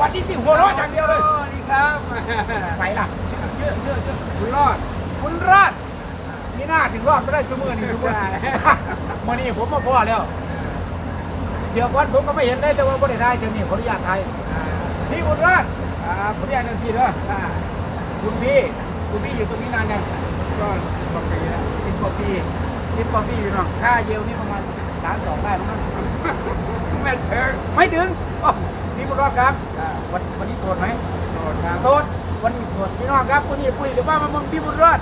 วัสดีสิหัวเราะอย่างเดียวเลย สวัสดีครับไปล่ะชื่อชื่อชื่อชื่อคุณรอด คุณรอดนี่หน้าถึงรอดไม่ได้สมือนี่สมือได้มานี่ผมมาพ่อแล้ว เดี๋ยววันผมก็ไม่เห็นได้แต่ว่าไม่ได้ได้เดี๋ยวนี้ขออนุญาตไทยพี่คุณรอดครับขออนุญาตหนึ่งทีเด้ออ่าคุณพี่คุณพี่อยู่ตรงนี้นานยังก็ปกติแล้วสิบกว่าปีสิบกว่าปีอยู่เนาะค่าเยลนี่ประมาณล้านสองได้มั้งแม่เถิงไม่ถึงอ๋อพี่ คุณรอดครับอ่าวันวันนี้โสดไหมโสดครับโสดวันนี้โสดพี่น้องครับวันนี้ปุ้ยเดี๋ยวว่ามาเมึงพี่บุญรอด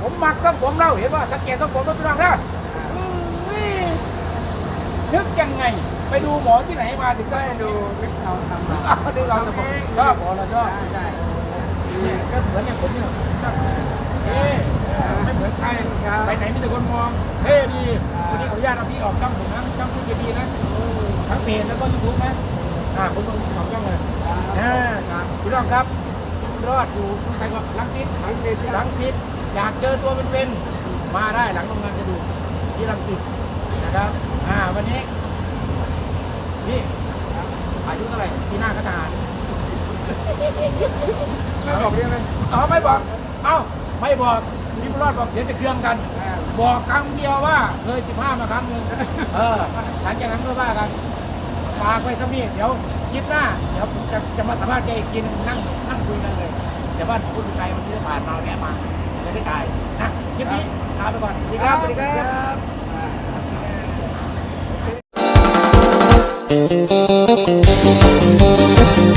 ผมมักต้องผมเล่าเห็นว่าสังเกตต้องผมต้องพี่น้องนะอุ้ยนึกยังไง ไปดูหมอที่ไหนมาถึงก็ได้ให้ดูวิกเราทำมาอ้าวดูเราจะบอกชอบหมอเราชอบได้เนี่ยก็เหมือนอย่างผมเนี่ยเอ๊ะไม่เหมือนใครไปไหนมีแต่คนมองเท่ดีวันนี้ขออนุญาตเอาพี่ออกช่องผมนะช่องคุณเจดีนะทั้งเพจแล้วก็ยูทูบนะ อ่าผมลงสองช่องเลยเออพี่น้องครับ รอดอยู่ใส่ก็ลังสิตทั้งเด็ดลังสิตอยากเจอตัวเป็นๆมาได้หลังโรงงานจะดูกที่ลังสิตนะครับ อ่าวันนี้นี่อายุเท่าไหร่ที่หน้าก็ทหารไม่บอกเรื่องเลยอ๋อไม่บอก เอ้าไม่บอกพี่บุญรอดบอกเดี๋ยวจะเครื่องกัน บอกครั้งเดียวว่าเคยสิบห้ามาครั้งหนึ่งเออหลังจากนั้นก็ว่ากัน ฝากไว้สักนิดเดี๋ยวคลิปหน้าเดี๋ยวผมจะจะมาสัมภาษณ์แกอีกทีหนึงนั่งนั่งคุยกันเลย แต่ว่าพูดถึงใครวันที่ผ่านมาแกมาจะได้ถ่ายนะคลิปนี้ลาไปก่อนสวัสดีครับสวัสดีครับบ